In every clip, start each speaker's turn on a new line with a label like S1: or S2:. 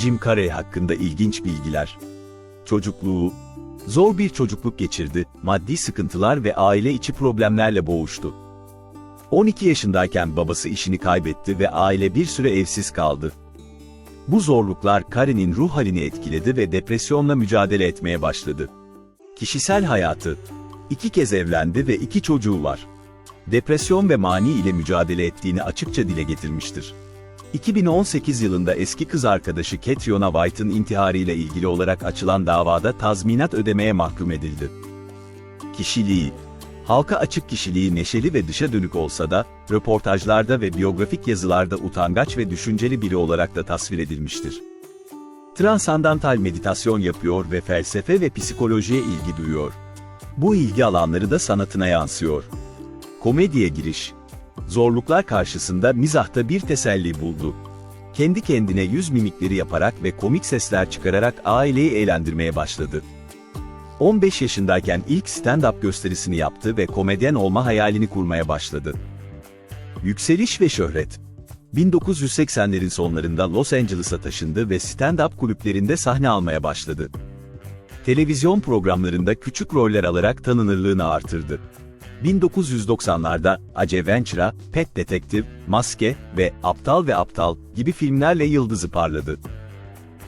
S1: Jim Carrey hakkında ilginç bilgiler. Çocukluğu. Zor bir çocukluk geçirdi, maddi sıkıntılar ve aile içi problemlerle boğuştu. 12 yaşındayken babası işini kaybetti ve aile bir süre evsiz kaldı. Bu zorluklar Carrey'nin ruh halini etkiledi ve depresyonla mücadele etmeye başladı. Kişisel hayatı. İki kez evlendi ve iki çocuğu var. Depresyon ve mani ile mücadele ettiğini açıkça dile getirmiştir. 2018 yılında eski kız arkadaşı Catriona White'ın intiharıyla ilgili olarak açılan davada tazminat ödemeye mahkum edildi. Kişiliği Halka açık kişiliği neşeli ve dışa dönük olsa da, röportajlarda ve biyografik yazılarda utangaç ve düşünceli biri olarak da tasvir edilmiştir. Transandantal meditasyon yapıyor ve felsefe ve psikolojiye ilgi duyuyor. Bu ilgi alanları da sanatına yansıyor. Komediye giriş. Zorluklar karşısında mizahta bir teselli buldu. Kendi kendine yüz mimikleri yaparak ve komik sesler çıkararak aileyi eğlendirmeye başladı. 15 yaşındayken ilk stand-up gösterisini yaptı ve komedyen olma hayalini kurmaya başladı. Yükseliş ve şöhret 1980'lerin sonlarında Los Angeles'a taşındı ve stand-up kulüplerinde sahne almaya başladı. Televizyon programlarında küçük roller alarak tanınırlığını artırdı. 1990'larda Ace Ventura, Pet Detective, Maske ve Aptal ve Aptal gibi filmlerle yıldızı parladı.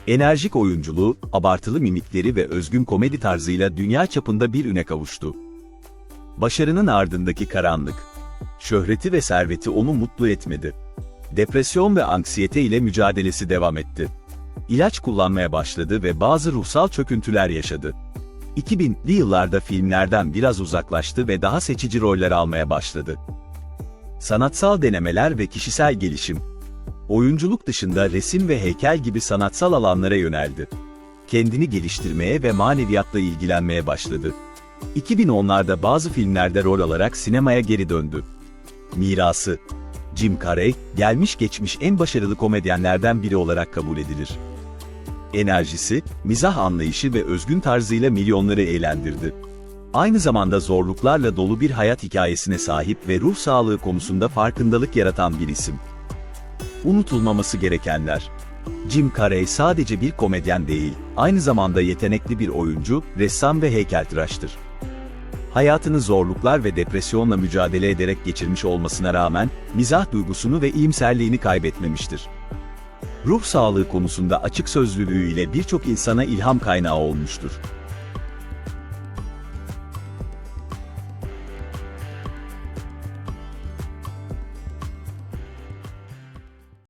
S1: Enerjik oyunculuğu, abartılı mimikleri ve özgün komedi tarzıyla dünya çapında bir üne kavuştu. Başarının ardındaki karanlık. Şöhreti ve serveti onu mutlu etmedi. Depresyon ve anksiyete ile mücadelesi devam etti. İlaç kullanmaya başladı ve bazı ruhsal çöküntüler yaşadı. 2000'li yıllarda filmlerden biraz uzaklaştı ve daha seçici roller almaya başladı. Sanatsal denemeler ve kişisel gelişim. Oyunculuk dışında resim ve heykel gibi sanatsal alanlara yöneldi. Kendini geliştirmeye ve maneviyatla ilgilenmeye başladı. 2010'larda bazı filmlerde rol alarak sinemaya geri döndü. Mirası Jim Carrey, gelmiş geçmiş en başarılı komedyenlerden biri olarak kabul edilir. Enerjisi, mizah anlayışı ve özgün tarzıyla milyonları eğlendirdi. Aynı zamanda zorluklarla dolu bir hayat hikayesine sahip ve ruh sağlığı konusunda farkındalık yaratan bir isim. Unutulmaması gerekenler. Jim Carrey sadece bir komedyen değil, aynı zamanda yetenekli bir oyuncu, ressam ve heykeltıraştır. Hayatını zorluklar ve depresyonla mücadele ederek geçirmiş olmasına rağmen, mizah duygusunu ve iyimserliğini kaybetmemiştir. Ruh sağlığı konusunda açık sözlülüğüyle birçok insana ilham kaynağı olmuştur.